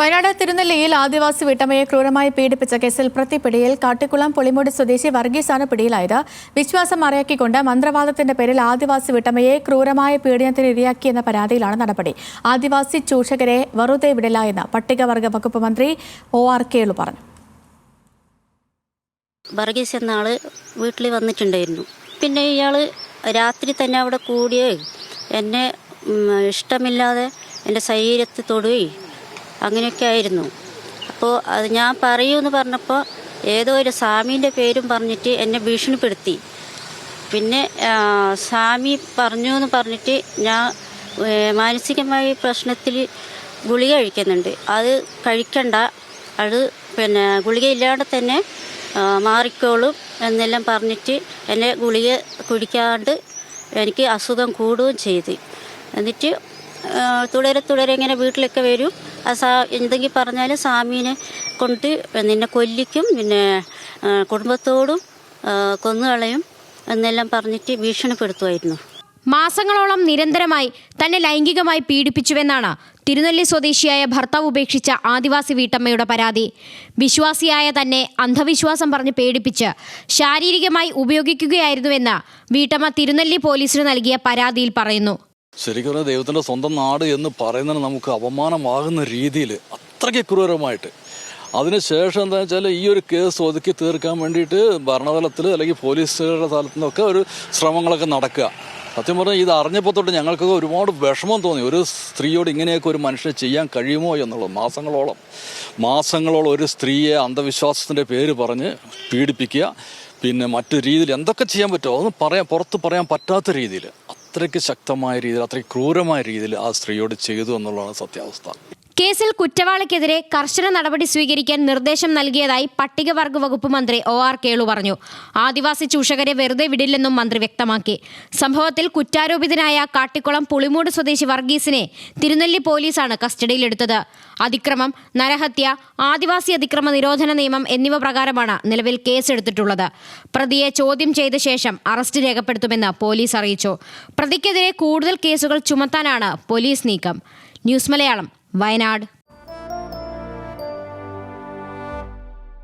വയനാട് തിരുനെല്ലിയിൽ ആദിവാസി വീട്ടമ്മയെ ക്രൂരമായി പീഡിപ്പിച്ച കേസിൽ പ്രതിപിടിയിൽ കാട്ടിക്കുളം പൊളിമൂട് സ്വദേശി വർഗീസാണ് പിടിയിലായത്. വിശ്വാസം മറയാക്കിക്കൊണ്ട് മന്ത്രവാദത്തിന്റെ പേരിൽ ആദിവാസി വീട്ടമ്മയെ ക്രൂരമായ പീഡനത്തിന് ഇരയാക്കിയെന്ന പരാതിയിലാണ് നടപടി. ആദിവാസി ചൂഷകരെ വെറുതെ വിടില്ല എന്ന് പട്ടികവർഗ വകുപ്പ് മന്ത്രി ഒ ആർ കേളു പറഞ്ഞു. വർഗീസ് എന്ന വീട്ടിൽ വന്നിട്ടുണ്ടായിരുന്നു. പിന്നെ ഇയാൾ രാത്രി തന്നെ അവിടെ കൂടിയേ എന്നെ ഇഷ്ടമില്ലാതെ എന്റെ ശരീരത്തിൽ തൊടുകയും അങ്ങനെയൊക്കെ ആയിരുന്നു. അപ്പോൾ അത് ഞാൻ പറയൂ എന്ന് പറഞ്ഞപ്പോൾ ഏതോ ഒരു സ്വാമീന്റെ പേരും പറഞ്ഞിട്ട് എന്നെ ഭീഷണിപ്പെടുത്തി. പിന്നെ സ്വാമി പറഞ്ഞു എന്ന് പറഞ്ഞിട്ട് ഞാൻ മാനസികമായ പ്രശ്നത്തിൽ ഗുളിക കഴിക്കുന്നുണ്ട്. അത് കഴിക്കണ്ട. അത് പിന്നെ ഗുളിക ഇല്ലാണ്ട് തന്നെ മാറിക്കോളും എന്നെല്ലാം പറഞ്ഞിട്ട് എന്നെ ഗുളിക കുടിക്കാണ്ട് എനിക്ക് അസുഖം കൂടുകയും ചെയ്ത്. എന്നിട്ട് തുടരെ തുടരെ ഇങ്ങനെ വീട്ടിലൊക്കെ വരും. ആ സാ എന്തെങ്കിലും പറഞ്ഞാൽ സ്വാമീനെ കൊണ്ട് നിന്നെ കൊല്ലിക്കും പിന്നെ കുടുംബത്തോടും കൊന്നുകളയും എന്നെല്ലാം പറഞ്ഞിട്ട് ഭീഷണിപ്പെടുത്തുമായിരുന്നു. മാസങ്ങളോളം നിരന്തരമായി തന്നെ ലൈംഗികമായി പീഡിപ്പിച്ചുവെന്നാണ് തിരുനെല്ലി സ്വദേശിയായ ഭർത്താവ് ഉപേക്ഷിച്ച ആദിവാസി വീട്ടമ്മയുടെ പരാതി. വിശ്വാസിയായ തന്നെ അന്ധവിശ്വാസം പറഞ്ഞ് പേടിപ്പിച്ച് ശാരീരികമായി ഉപയോഗിക്കുകയായിരുന്നുവെന്ന് വീട്ടമ്മ തിരുനെല്ലി പോലീസിന് നൽകിയ പരാതിയിൽ പറയുന്നു. ശരിക്കും പറഞ്ഞാൽ ദൈവത്തിന്റെ സ്വന്തം നാട് എന്ന് പറയുന്നതിന് നമുക്ക് അപമാനമാകുന്ന രീതിയിൽ അത്രയ്ക്ക് ക്രൂരമായിട്ട്. അതിനുശേഷം എന്താ വെച്ചാൽ ഈ ഒരു കേസ് ഒതുക്കി തീർക്കാൻ വേണ്ടിയിട്ട് ഭരണതലത്തിൽ അല്ലെങ്കിൽ പോലീസുകളുടെ തലത്തിൽ നിന്നൊക്കെ ഒരു ശ്രമങ്ങളൊക്കെ നടക്കുക. സത്യം പറഞ്ഞാൽ ഇത് അറിഞ്ഞപ്പോൾ തൊട്ട് ഞങ്ങൾക്കൊക്കെ ഒരുപാട് വിഷമം തോന്നി. ഒരു സ്ത്രീയോട് ഇങ്ങനെയൊക്കെ ഒരു മനുഷ്യനെ ചെയ്യാൻ കഴിയുമോ എന്നുള്ളത് മാസങ്ങളോളം. മാസങ്ങളോളം ഒരു സ്ത്രീയെ അന്ധവിശ്വാസത്തിന്റെ പേര് പറഞ്ഞ് പീഡിപ്പിക്കുക. പിന്നെ മറ്റു രീതിയിൽ എന്തൊക്കെ ചെയ്യാൻ പറ്റുമോ അതൊന്നും പറയാൻ പുറത്ത് പറയാൻ പറ്റാത്ത രീതിയിൽ അത്രയ്ക്ക് ശക്തമായ രീതിയിൽ അത്രയ്ക്ക് ക്രൂരമായ രീതിയിൽ ആ സ്ത്രീയോട് ചെയ്തു എന്നുള്ളതാണ് സത്യാവസ്ഥ. കേസിൽ കുറ്റവാളിക്കെതിരെ കർശന നടപടി സ്വീകരിക്കാൻ നിർദ്ദേശം നൽകിയതായി പട്ടികവർഗ വകുപ്പ് മന്ത്രി ഒ ആർ കേളു പറഞ്ഞു. ആദിവാസി ചൂഷകരെ വെറുതെ വിടില്ലെന്നും മന്ത്രി വ്യക്തമാക്കി. സംഭവത്തിൽ കുറ്റാരോപിതനായ കാട്ടിക്കുളം പുളിമൂട് സ്വദേശി വർഗീസിനെ തിരുനെല്ലി പോലീസാണ് കസ്റ്റഡിയിലെടുത്തത്. അതിക്രമം നരഹത്യ ആദിവാസി അതിക്രമ നിരോധന നിയമം എന്നിവ പ്രകാരമാണ് നിലവിൽ കേസെടുത്തിട്ടുള്ളത്. പ്രതിയെ ചോദ്യം ചെയ്ത ശേഷം അറസ്റ്റ് രേഖപ്പെടുത്തുമെന്ന് പോലീസ് അറിയിച്ചു. പ്രതിക്കെതിരെ കൂടുതൽ കേസുകൾ ചുമത്താനാണ് പോലീസ് നീക്കം. ന്യൂസ് മലയാളം വയനാട്.